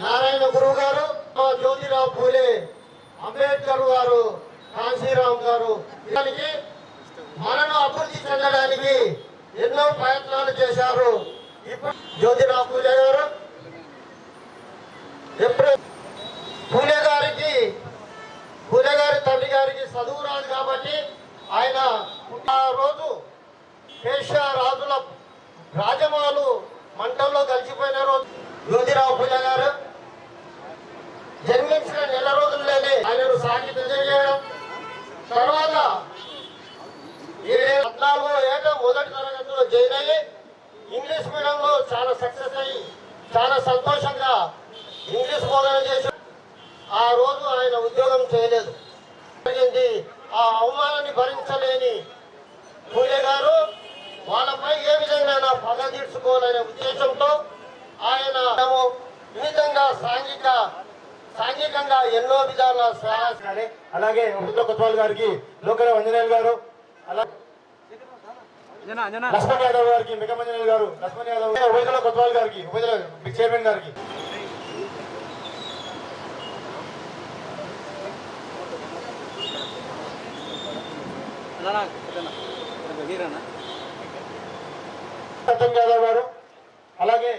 నారాయణ గురువు గారు మా జ్యోతిరావు పూలే అంబేద్కర్ గారు కాంశీరావు గారు. దానికి మనను అభివృద్ధి చెందడానికి ఎన్నో ప్రయత్నాలు చేశారు. ఇప్పుడు జ్యోతిరావు పూలే గారు ఎప్పుడు పూలే గారికి పూలే గారి తండ్రి గారికి చదువు రాదు కాబట్టి ఆయన రోజు పేష మొదటి జాయిన్ అయ్యి ఇంగ్లీష్ మీడియంలో చాలా సక్సెస్ అయ్యి చాలా సంతోషంగా ఇంగ్లీష్ బోధన చేసి ఆ రోజు ఆయన ఉద్యోగం చేయలేదు. జరిగింది. ఆ అవమానాన్ని భరించలేని పూలే గారు వాళ్ళపై ఏ విధంగా పగ తీర్చుకోవాలనే ఉద్దేశంతో ఆయన విధంగా సాంఘిక సాంఘికంగా ఎన్నో విధాల సహాయ అలాగే ఉప్పుల కొత్వాల్ గారికి లోకరావు అంజనేయులు గారు అలాగే లక్ష్మణ్ యాదవ్ గారికి మిగమంజనేయులు గారు లక్ష్మణ్ యాదవ్ ఉపజల కొత్వాల్ గారికి ఉపజల చైర్మన్ గారికి. సత్యం యాదవ్ గారు అలాగే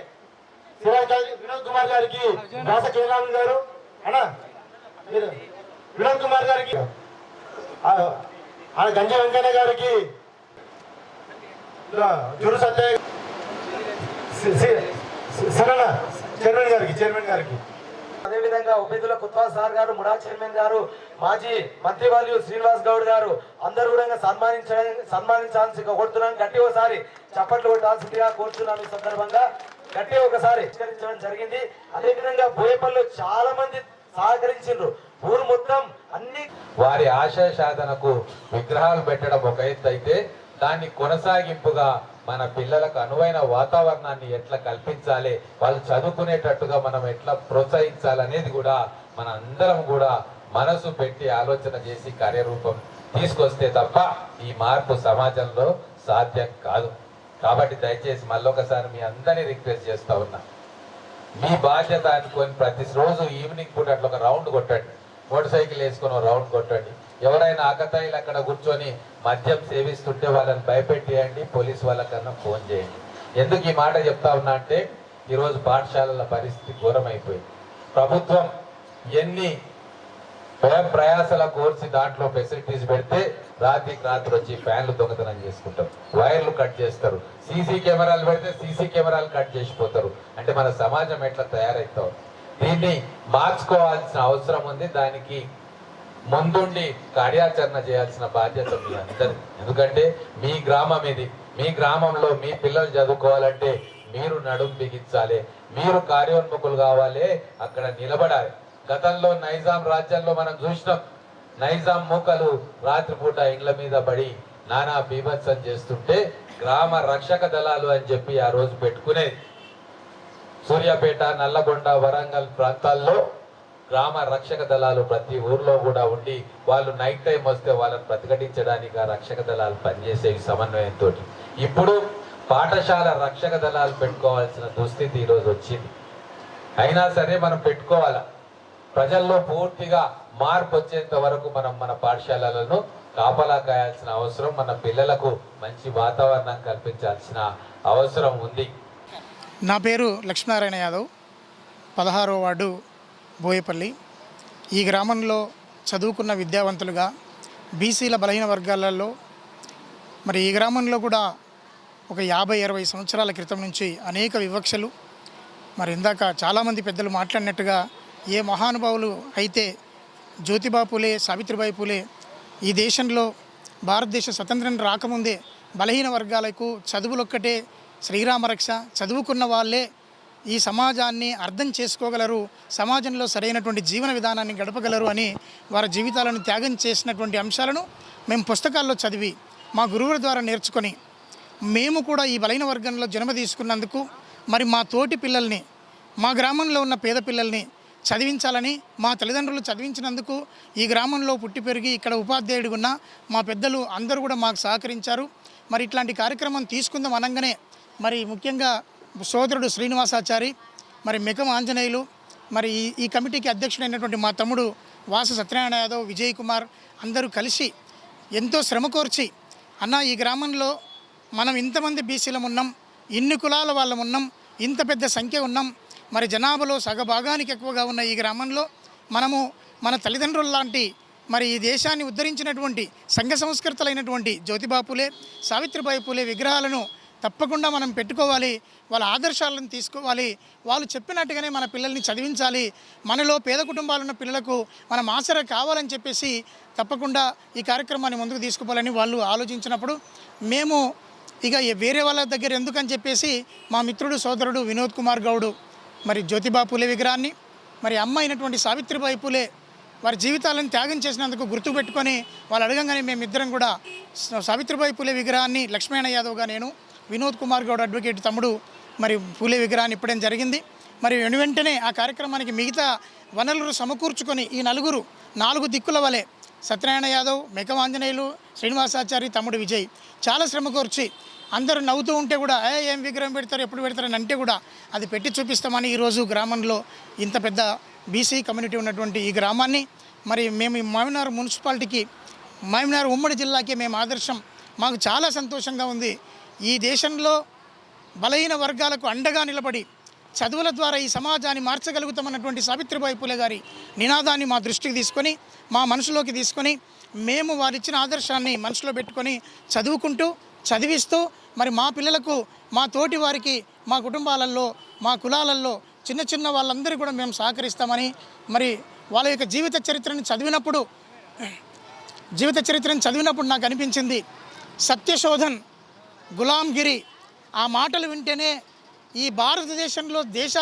గారి వినోద్ కుమార్ గారికి దాస కేరామ్ గారు మీరు వినోద్ కుమార్ గారికి ఆ, ఆ గంజ వెంకన్న గారికి జురు సత్య సరళ చైర్మన్ గారికి చైర్మన్ గారికి. అదేవిధంగా ఉపేందుల కుత్వాల్ సార్ గారు ముడా చైర్మన్ గారు మాజీ మంత్రివర్యులు శ్రీనివాస్ గౌడ్ గారు అందరూ కూడా సన్మానించడం సన్మానించాల్సి కోరుతున్నాను. గట్టి ఒకసారి చప్పట్లు కొట్టాల్సిందిగా కోరుతున్నాను ఈ సందర్భంగా. గట్టి ఒకసారి హెచ్చరించడం జరిగింది. అదేవిధంగా బోయపల్లిలో చాలా మంది సహకరించిండ్రు. ఊరు మొత్తం అన్ని వారి ఆశయ సాధనకు విగ్రహాలు పెట్టడం ఒక ఎత్తు అయితే దాన్ని కొనసాగింపుగా మన పిల్లలకు అనువైన వాతావరణాన్ని ఎట్లా కల్పించాలి వాళ్ళు చదువుకునేటట్టుగా మనం ఎట్లా ప్రోత్సహించాలనేది కూడా మన అందరం కూడా మనసు పెట్టి ఆలోచన చేసి కార్యరూపం తీసుకొస్తే తప్ప ఈ మార్పు సమాజంలో సాధ్యం కాదు. కాబట్టి దయచేసి మళ్ళొకసారి మీ అందరినీ రిక్వెస్ట్ చేస్తూ ఉన్నా. మీ బాధ్యత అనుకొని ప్రతి రోజు ఈవినింగ్ పూట అట్లా ఒక రౌండ్ కొట్టండి. మోటార్ సైకిల్ వేసుకొని ఒక రౌండ్ కొట్టండి. ఎవరైనా ఆకతాయిలు అక్కడ కూర్చొని మద్యం సేవిస్తుంటే వాళ్ళని భయపెట్టేయండి పోలీస్ వాళ్ళకన్నా ఫోన్ చేయండి. ఎందుకు ఈ మాట చెప్తా ఉన్నా అంటే ఈరోజు పాఠశాలల పరిస్థితి ఘోరమైపోయింది. ప్రభుత్వం ఎన్ని స్వయం ప్రయాసాల కోర్చి దాంట్లో ఫెసిలిటీస్ పెడితే రాత్రికి రాత్రి వచ్చి ఫ్యాన్లు దొంగతనం చేసుకుంటారు వైర్లు కట్ చేస్తారు సీసీ కెమెరాలు పెడితే సీసీ కెమెరాలు కట్ చేసిపోతారు. అంటే మన సమాజం ఎట్లా తయారవుతాం దీన్ని మార్చుకోవాల్సిన అవసరం ఉంది దానికి ముందుండి కార్యాచరణ చేయాల్సిన బాధ్యత మీ అందరి ఎందుకంటే మీ గ్రామం ఇది. మీ గ్రామంలో మీ పిల్లలు చదువుకోవాలంటే మీరు నడుం బిగించాలి. మీరు కార్యోన్ముఖులు కావాలి. అక్కడ నిలబడాలి. గతంలో నైజాం రాజ్యంలో మనం చూసినాం. నైజాం మూకలు రాత్రిపూట ఇండ్ల మీద పడి నానా బీభత్సం చేస్తుంటే గ్రామ రక్షక దళాలు అని చెప్పి ఆ రోజు పెట్టుకునేది. సూర్యాపేట నల్లగొండ వరంగల్ ప్రాంతాల్లో గ్రామ రక్షక దళాలు ప్రతి ఊర్లో కూడా ఉండి వాళ్ళు నైట్ టైం వస్తే వాళ్ళని ప్రతిఘటించడానికి ఆ రక్షక దళాలు పనిచేసేవి సమన్వయంతో. ఇప్పుడు పాఠశాల రక్షక దళాలు పెట్టుకోవాల్సిన దుస్థితి ఈరోజు వచ్చింది. అయినా సరే మనం పెట్టుకోవాలా? ప్రజల్లో పూర్తిగా మార్పు వచ్చేంత వరకు మనం మన పాఠశాలలను కాపలా కాయాల్సిన అవసరం మన పిల్లలకు మంచి వాతావరణం కల్పించాల్సిన అవసరం ఉంది. నా పేరు లక్ష్మీనారాయణ యాదవ్. పదహారో వార్డు బోయపల్లి. ఈ గ్రామంలో చదువుకున్న విద్యావంతులుగా బీసీల బలహీన వర్గాలలో మరి ఈ గ్రామంలో కూడా ఒక యాభై అరవై సంవత్సరాల క్రితం నుంచి అనేక వివక్షలు. మరి ఇందాక చాలామంది పెద్దలు మాట్లాడినట్టుగా ఏ మహానుభావులు అయితే జ్యోతిబా పూలే సావిత్రిబాయి పూలే ఈ దేశంలో భారతదేశ స్వతంత్రం రాకముందే బలహీన వర్గాలకు చదువులొక్కటే శ్రీరామరక్ష చదువుకున్న వాళ్ళే ఈ సమాజాన్ని అర్థం చేసుకోగలరు సమాజంలో సరైనటువంటి జీవన విధానాన్ని గడపగలరు అని వారి జీవితాలను త్యాగం చేసినటువంటి అంశాలను మేము పుస్తకాల్లో చదివి మా గురువుల ద్వారా నేర్చుకొని మేము కూడా ఈ బలైన వర్గంలో జన్మ తీసుకున్నందుకు మరి మా తోటి పిల్లల్ని మా గ్రామంలో ఉన్న పేద పిల్లల్ని చదివించాలని మా తల్లిదండ్రులు చదివించినందుకు ఈ గ్రామంలో పుట్టి పెరిగి ఇక్కడ ఉపాధ్యాయుడిగా ఉన్న మా పెద్దలు అందరూ కూడా మాకు సహకరించారు. మరి ఇట్లాంటి కార్యక్రమం తీసుకుందాం అనగానే మరి ముఖ్యంగా సోదరుడు శ్రీనివాసాచారి మరి మెకం ఆంజనేయులు మరి ఈ ఈ కమిటీకి అధ్యక్షుడైనటువంటి మా తమ్ముడు వాసు సత్యనారాయణ యాదవ్ విజయ్ కుమార్ అందరూ కలిసి ఎంతో శ్రమ కోర్చి అన్న ఈ గ్రామంలో మనం ఇంతమంది బీసీలం ఉన్నాం ఇన్ని కులాల వాళ్ళం ఉన్నాం ఇంత పెద్ద సంఖ్య ఉన్నాం మరి జనాభాలో సగభాగానికి ఎక్కువగా ఉన్న ఈ గ్రామంలో మనము మన తల్లిదండ్రుల లాంటి మరి ఈ దేశాన్ని ఉద్ధరించినటువంటి సంఘ సంస్కృతులైనటువంటి జ్యోతిబాపులే సావిత్రిబాయి పూలే విగ్రహాలను తప్పకుండా మనం పెట్టుకోవాలి వాళ్ళ ఆదర్శాలను తీసుకోవాలి వాళ్ళు చెప్పినట్టుగానే మన పిల్లల్ని చదివించాలి మనలో పేద కుటుంబాలు ఉన్న పిల్లలకు మనం ఆసరా కావాలని చెప్పేసి తప్పకుండా ఈ కార్యక్రమాన్ని ముందుకు తీసుకుపోవాలని వాళ్ళు ఆలోచించినప్పుడు మేము ఇక వేరే వాళ్ళ దగ్గర ఎందుకని చెప్పేసి మా మిత్రుడు సోదరుడు వినోద్ కుమార్ గౌడు మరి జ్యోతిబా పూలే విగ్రహాన్ని మరి అమ్మ అయినటువంటి సావిత్రిబాయి పూలే వారి జీవితాలను త్యాగం చేసినందుకు గుర్తుపెట్టుకొని వాళ్ళు అడగంగానే మేమిద్దరం కూడా సావిత్రిబాయి పూలే విగ్రహాన్ని లక్ష్మణ యాదవ్గా నేను వినోద్ కుమార్ గౌడ్ అడ్వకేట్ తమ్ముడు మరి పూలే విగ్రహాన్ని ఇప్పడం జరిగింది. మరి వెను వెంటనే ఆ కార్యక్రమానికి మిగతా వనరులు సమకూర్చుకొని ఈ నలుగురు నాలుగు దిక్కుల వలె సత్యనారాయణ యాదవ్ మెకం ఆంజనేయులు శ్రీనివాసాచారి తమ్ముడు విజయ్ చాలా శ్రమ కోర్చి అందరూ నవ్వుతూ ఉంటే కూడా ఏ ఏం విగ్రహం పెడతారు ఎప్పుడు పెడతారని అంటే కూడా అది పెట్టి చూపిస్తామని ఈరోజు గ్రామంలో ఇంత పెద్ద బీసీ కమ్యూనిటీ ఉన్నటువంటి ఈ గ్రామాన్ని. మరి మేము మామినార్ మున్సిపాలిటీకి మామినార్ ఉమ్మడి జిల్లాకి మేము ఆదర్శం. మాకు చాలా సంతోషంగా ఉంది. ఈ దేశంలో బలహీన వర్గాలకు అండగా నిలబడి చదువుల ద్వారా ఈ సమాజాన్ని మార్చగలుగుతామన్నటువంటి సావిత్రిబాయి పూలే గారి నినాదాన్ని మా దృష్టికి తీసుకొని మా మనసులోకి తీసుకొని మేము వారిచ్చిన ఆదర్శాన్ని మనసులో పెట్టుకొని చదువుకుంటూ చదివిస్తూ మరి మా పిల్లలకు మా తోటి వారికి మా కుటుంబాలలో మా కులాలలో చిన్న చిన్న వాళ్ళందరూ కూడా మేము సహకరిస్తామని మరి వాళ్ళ యొక్క జీవిత చరిత్రను చదివినప్పుడు జీవిత చరిత్రను చదివినప్పుడు నాకు అనిపించింది సత్యశోధన్ గులాంగిరి. ఆ మాటలు వింటేనే ఈ భారతదేశంలో దేశ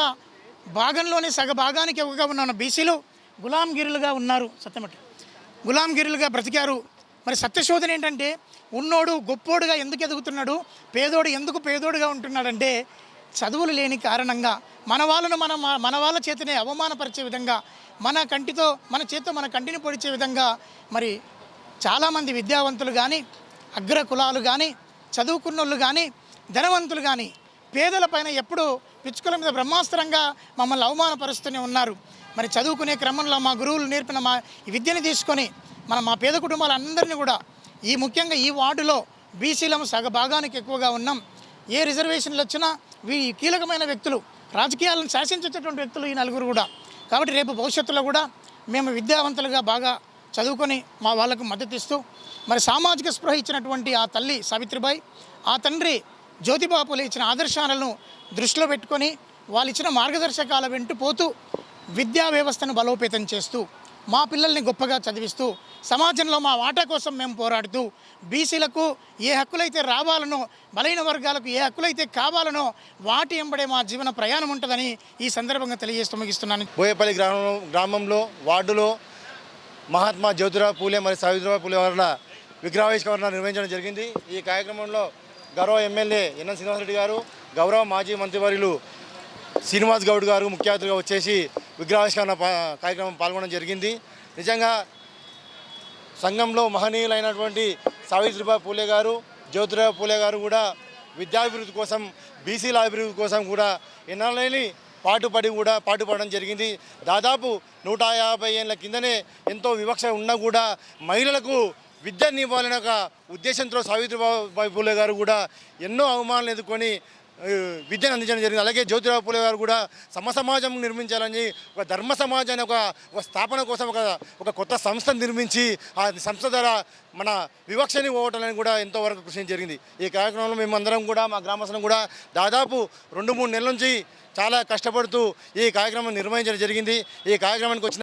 భాగంలోనే సగ భాగానికి ఎక్కువగా ఉన్న బీసీలు గులాంగిరులుగా ఉన్నారు సత్యమట గులాంగిరులుగా బ్రతికారు. మరి సత్యశోధన ఏంటంటే ఉన్నోడు గొప్పోడుగా ఎందుకు ఎదుగుతున్నాడు పేదోడు ఎందుకు పేదోడుగా ఉంటున్నాడంటే చదువులు లేని కారణంగా మన వాళ్ళను మన మన వాళ్ళ చేతనే అవమానపరిచే విధంగా మన కంటితో మన చేతితో మన కంటిని పొడిచే విధంగా మరి చాలామంది విద్యావంతులు కానీ అగ్ర కులాలు కానీ చదువుకున్నోళ్ళు కానీ ధనవంతులు కానీ పేదల పైన ఎప్పుడూ పిచ్చుకల మీద బ్రహ్మాస్త్రంగా మమ్మల్ని అవమానపరుస్తూనే ఉన్నారు. మరి చదువుకునే క్రమంలో మా గురువులు నేర్పిన మా ఈ విద్యని తీసుకొని మన మా పేద కుటుంబాలందరినీ కూడా ఈ ముఖ్యంగా ఈ వార్డులో బీసీలము సగ భాగానికి ఎక్కువగా ఉన్నాం. ఏ రిజర్వేషన్లు వచ్చినా వీ కీలకమైన వ్యక్తులు రాజకీయాలను శాసించేటటువంటి వ్యక్తులు ఈ నలుగురు కూడా. కాబట్టి రేపు భవిష్యత్తులో కూడా మేము విద్యావంతులుగా బాగా చదువుకొని మా వాళ్ళకు మద్దతు ఇస్తూ మరి సామాజిక స్పృహ ఇచ్చినటువంటి ఆ తల్లి సావిత్రిబాయి ఆ తండ్రి జ్యోతిబాపులు ఇచ్చిన ఆదర్శాలను దృష్టిలో పెట్టుకొని వాళ్ళు ఇచ్చిన మార్గదర్శకాల వెంట పోతూ విద్యా వ్యవస్థను బలోపేతం చేస్తూ మా పిల్లల్ని గొప్పగా చదివిస్తూ సమాజంలో మా వాటా కోసం మేము పోరాడుతూ బీసీలకు ఏ హక్కులైతే రావాలనో బలైన వర్గాలకు ఏ హక్కులైతే కావాలనో వాటి ఎంబడే మా జీవన ప్రయాణం ఉంటుందని ఈ సందర్భంగా తెలియజేస్తూ ముగిస్తున్నాను. బోయపల్లి గ్రామం గ్రామంలో వార్డులో మహాత్మా జ్యోతిరావు పూలే మరియు సావిత్రిబాయి పూలే వారి విగ్రహావిష్కరణ నిర్వహించడం జరిగింది. ఈ కార్యక్రమంలో గౌరవ ఎమ్మెల్యే ఎన్ఎన్ శ్రీనివాసరెడ్డి గారు గౌరవ మాజీ మంత్రివర్యులు శ్రీనివాస్ గౌడ్ గారు ముఖ్య అతిథిగా వచ్చేసి విగ్రహావిష్కరణ కార్యక్రమం పాల్గొనడం జరిగింది. నిజంగా సంఘంలో మహనీయులైనటువంటి సావిత్రిబాయి పూలే గారు జ్యోతిరావు పూలే గారు కూడా విద్యాభివృద్ధి కోసం బీసీల అభివృద్ధి కోసం కూడా ఎన్నలేని పాటుపడి కూడా పాటుపడడం జరిగింది. దాదాపు నూట యాభై ఏళ్ళ కిందనే ఎంతో వివక్ష ఉన్నా కూడా మహిళలకు విద్యను ఇవ్వాలనే ఒక ఉద్దేశంతో సావిత్రిబాయి పూలే గారు కూడా ఎన్నో అవమానాలు ఎదుర్కొని విద్యను అందించడం జరిగింది. అలాగే జ్యోతిరావు పూలే గారు కూడా సమ సమాజం నిర్మించాలని ఒక ధర్మ సమాజాన్ని ఒక ఒక స్థాపన కోసం ఒక ఒక కొత్త సంస్థను నిర్మించి ఆ సంస్థ ద్వారా మన వివక్షని పోవటాలని కూడా ఎంతో వరకు కృషి జరిగింది. ఈ కార్యక్రమంలో మేమందరం కూడా మా గ్రామస్తులం కూడా దాదాపు రెండు మూడు నెలల నుంచి చాలా కష్టపడుతూ ఈ కార్యక్రమం నిర్వహించడం జరిగింది. ఈ కార్యక్రమానికి వచ్చిన